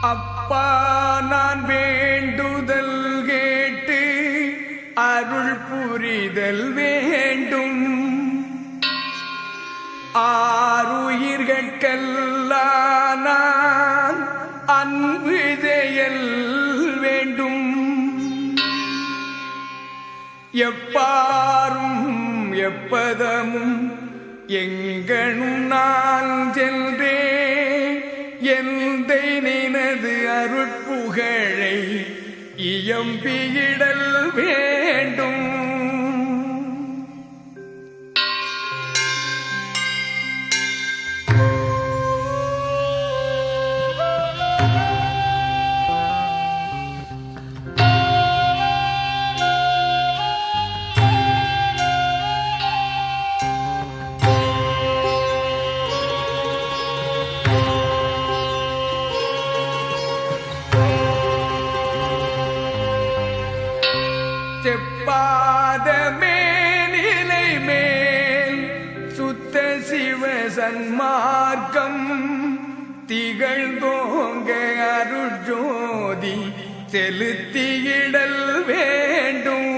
அப்பா நான் வேண்டுதல் கேட்டு அருள் புரிதல் வேண்டும். ஆறுயிர்கட்கல்லான் அன்பு செயல் வேண்டும். எப்பாரும் எப்பதமும் எங்கனும் நான் செல் இயம்பியிடல் சன்மார்க்கம் திகழ்ந்தோங்க அருட்ஜோதி செலுத்தியிடல் வேண்டும்.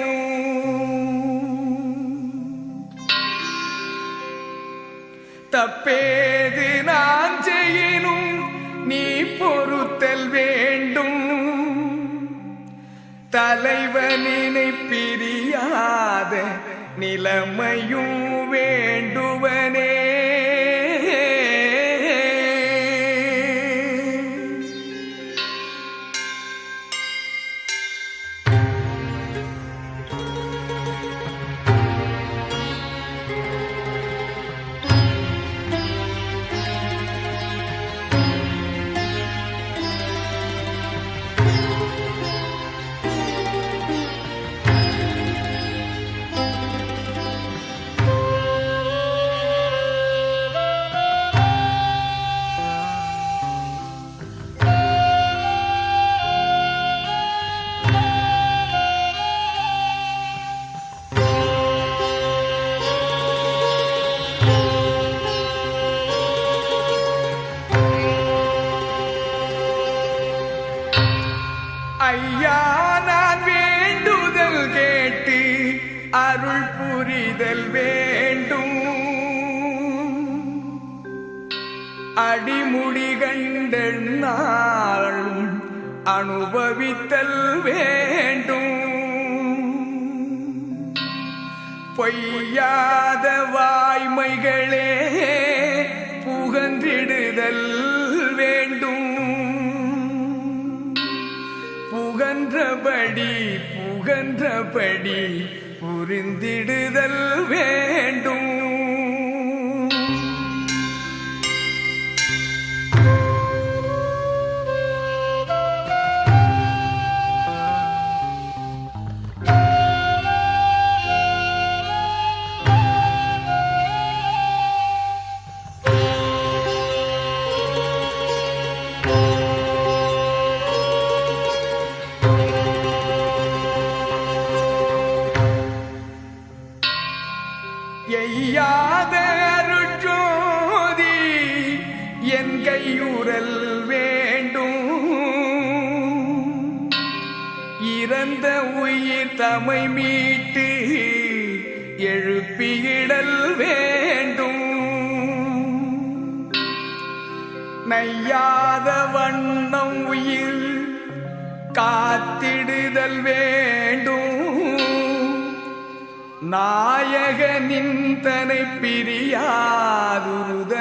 தப்பேது நான் செய்யினும் நீ பொறுத்தல் வேண்டும். தலைவனினை பிரியாத நிலைமையும் வேண்டுவனே ஐயா நான் வேண்டுதல் கேட்டு அருள் புரிதல் வேண்டும். அடிமுடி கண்ட அனுபவித்தல் வேண்டும். பொய்யாத வாய்மைகளே புகழ்ந்தபடி புகன்றபடி புரிந்திடுதல் வேண்டும். கையுறல் வேண்டும். இறந்த உயிர் தமை மீட்டு எழுப்பியிடல் வேண்டும். நையாத வண்ணம் உயிர் காத்திடுதல் வேண்டும். நாயகனின் தனை பிரியாதுருத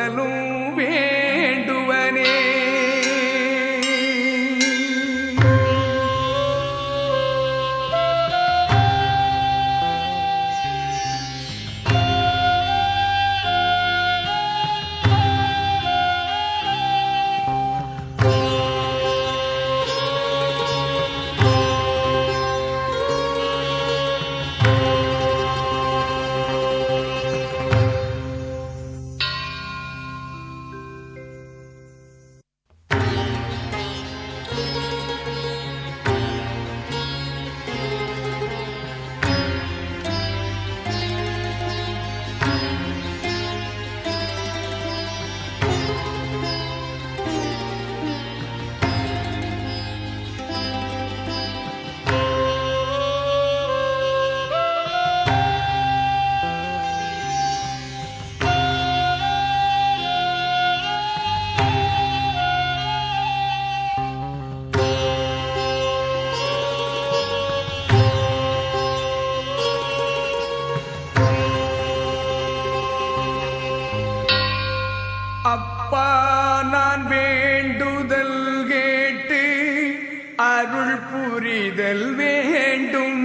புரிதல் வேண்டும்.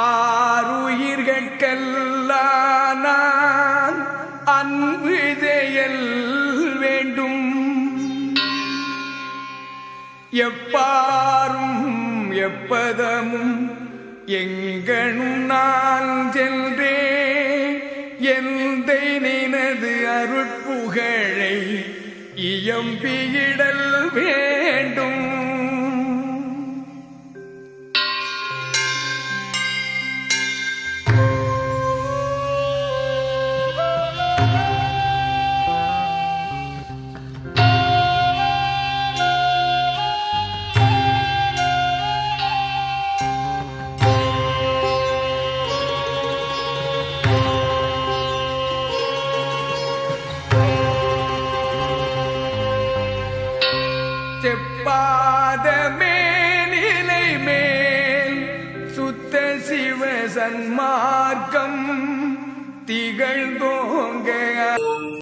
ஆறுயிர்கட்கெல்லாம் நான் அன்பு செயல் வேண்டும். எப்பாரும் எப்பதமும் எங்கனும் நான் சென்றே எந்த நினது அருட்புகழை இயம்பியிடல் வே செப்பாத மேனிலை மேல் சுத்த சிவ சன்மார்க்கம் திகழ்ந்தோங்க.